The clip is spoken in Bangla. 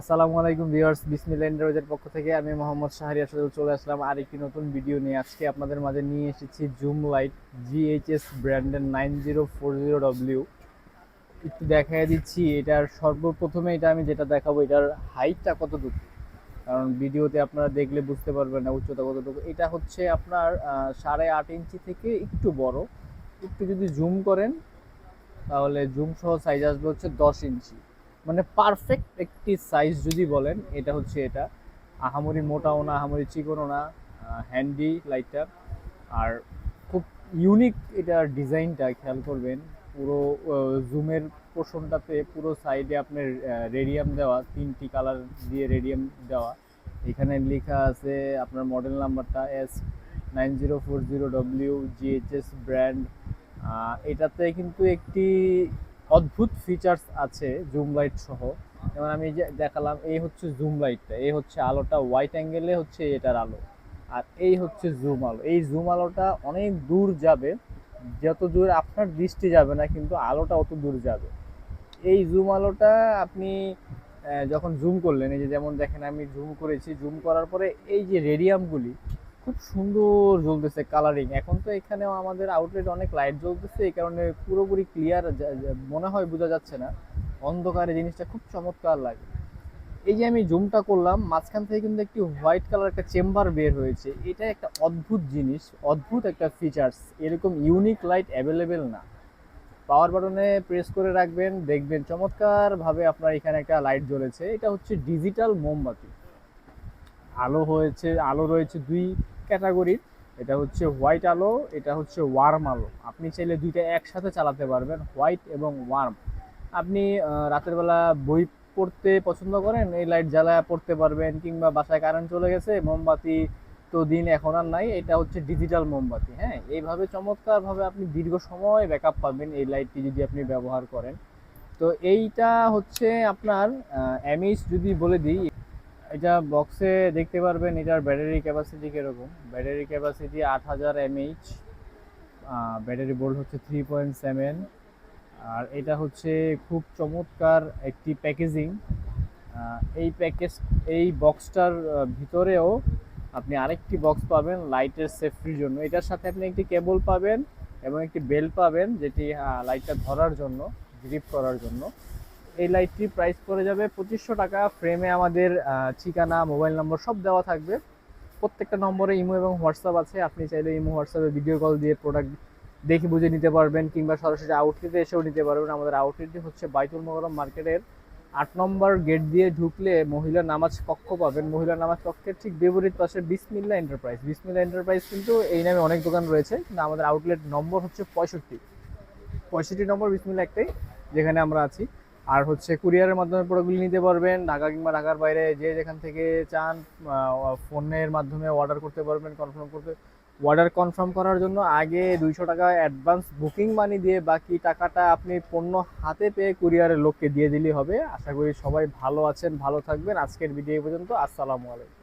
আসসালামু আলাইকুম ভিউয়ার্স, বিসমিল্লাহ ইন্টারভিউজের পক্ষ থেকে আমি মোহাম্মদ শাহরিয়ার সাথে চলে আসলাম আর একটি নতুন ভিডিও নিয়ে। আজকে আপনাদের মাঝে নিয়ে এসেছি জুম লাইট জিএইচএস ব্র্যান্ডের nine zero four zero W একটু দেখাই দিচ্ছি, এটার সর্বপ্রথমে এটা আমি যেটা দেখাবো, এটার হাইটটা কতটুকু? কারণ ভিডিওতে আপনারা দেখলে বুঝতে পারবেন না উচ্চতা কতটুকু। এটা হচ্ছে আপনার সাড়ে আট ইঞ্চি থেকে একটু বড়। একটু যদি জুম করেন, তাহলে জুম সহ সাইজ আসবে হচ্ছে দশ ইঞ্চি। মানে পারফেক্ট একটি সাইজ যদি বলেন, এটা হচ্ছে এটা। আহামরি মোটাও না, আহামরি চিকনও না হ্যান্ডি লাইটটা আর খুব ইউনিক এটার ডিজাইনটা খেয়াল করবেন, পুরো জুমের পোর্শনটাতে পুরো সাইডে আপনার রেডিয়াম দেওয়া, তিনটি কালার দিয়ে রেডিয়াম দেওয়া। এখানে লেখা আছে আপনার মডেল নাম্বারটা S nine zero four zero W GHS brand এটাতে কিন্তু একটি অদ্ভুত ফিচার্স আছে জুম লাইট সহ। যেমন আমি যে দেখালাম, এই হচ্ছে জুম লাইটটা এই হচ্ছে আলোটা হোয়াইট অ্যাঙ্গেলে হচ্ছে এটার আলো। আর এই হচ্ছে জুম আলো। এই জুম আলোটা অনেক দূর যাবে, যত দূর আপনার দৃষ্টি যাবে না, কিন্তু আলোটা অত দূর যাবে। এই জুম আলোটা আপনি যখন জুম করলেন, এই যে যেমন দেখেন আমি জুম করেছি জুম করার পরে এই যে রেডিয়ামগুলি খুব সুন্দর জ্বলতেছে কালারিং এখন তো এখানেও আমাদের আউটলেট অনেক লাইট জ্বলতেছে, এই কারণে পুরোপুরি ক্লিয়ার মনে হয় বোঝা যাচ্ছে না। অন্ধকারে জিনিসটা খুব চমৎকার লাগে। এই যে আমি জুমটা করলাম, মাঝখান থেকে কিন্তু একটি হোয়াইট কালার একটা চেম্বার বের হয়েছে। এটা একটা অদ্ভুত জিনিস, অদ্ভুত একটা ফিচার্স এরকম ইউনিক লাইট অ্যাভেলেবেল না। পাওয়ার বাটনে প্রেস করে রাখবেন, দেখবেন চমৎকারভাবে আপনার এখানে একটা লাইট জ্বলেছে। এটা হচ্ছে ডিজিটাল মোমবাতি। আলো হয়েছে, আলো রয়েছে দুই ক্যাটাগরির। এটা হচ্ছে হোয়াইট আলো, এটা হচ্ছে ওয়ার্ম আলো। আপনি চাইলে দুইটা একসাথে চালাতে পারবেন, হোয়াইট এবং ওয়ার্ম। আপনি রাতের বেলা বই পড়তে পছন্দ করেন, এই লাইট জ্বালায় পড়তে পারবেন, কিংবা বাসায় কারেন্ট চলে গেছে, মোমবাতি তো দিন এখন আর নাই, এটা হচ্ছে ডিজিটাল মোমবাতি হ্যাঁ? এইভাবে চমৎকারভাবে আপনি দীর্ঘ সময় ব্যাকআপ পাবেন এই লাইটটি যদি আপনি ব্যবহার করেন। তো এইটা হচ্ছে আপনার এমএইচ যদি বলে দিই এটা বক্সে দেখতে পারবেন এটার ব্যাটারি ক্যাপাসিটি কীরকম? ব্যাটারি ক্যাপাসিটি আট হাজার এমএইচ ব্যাটারি বোল্ড হচ্ছে থ্রি পয়েন্ট সেভেন আর এটা হচ্ছে খুব চমৎকার একটি প্যাকেজিং এই প্যাকেজ এই বক্সটার ভিতরেও আপনি আরেকটি বক্স পাবেন লাইটের সেফটির জন্য। এটার সাথে আপনি একটি কেবল পাবেন এবং একটি বেল পাবেন যেটি লাইটটা ধরার জন্য গ্রিপ করার জন্য। এই লাইটটি প্রাইস পড়ে যাবে পঁচিশশো টাকা ফ্রেমে আমাদের ঠিকানা মোবাইল নম্বর সব দেওয়া থাকবে। প্রত্যেকটা নম্বরে ইমো এবং হোয়াটসঅ্যাপ আছে, আপনি চাইলে ইমো, হোয়াটসঅ্যাপে ভিডিও কল দিয়ে প্রোডাক্ট দেখে বুঝে নিতে পারবেন কিংবা সরাসরি আউটলেটে এসেও নিতে পারবেন। আমাদের আউটলেটটি হচ্ছে বাইতুল মোকাররম মার্কেটের আট নম্বর গেট দিয়ে ঢুকলে মহিলা নামাজ কক্ষ পাবেন। মহিলা নামাজ কক্ষের ঠিক বিপরীত পাশে বিসমিল্লা এন্টারপ্রাইজ বিসমিল্লা এন্টারপ্রাইজ কিন্তু এই নামে অনেক দোকান রয়েছে, কিন্তু আমাদের আউটলেট নম্বর হচ্ছে পঁয়ষট্টি। পঁয়ষট্টি নম্বর বিসমিল্লা একটাই, যেখানে আমরা আছি। আর হচ্ছে কুরিয়ারের মাধ্যমে প্রোডাক্টগুলি নিতে পারবেন, ঢাকা কিংবা ঢাকার বাইরে যে যেখান থেকে চান ফোনের মাধ্যমে অর্ডার করতে পারবেন কনফার্ম করতে। অর্ডার কনফার্ম করার জন্য আগে দুইশো টাকা অ্যাডভান্স বুকিং মানি দিয়ে বাকি টাকাটা আপনি পণ্য হাতে পেয়ে কুরিয়ারের লোককে দিয়ে দিলেই হবে। আশা করি সবাই ভালো আছেন, ভালো থাকবেন। আজকের ভিডিও পর্যন্ত। আসসালামু আলাইকুম।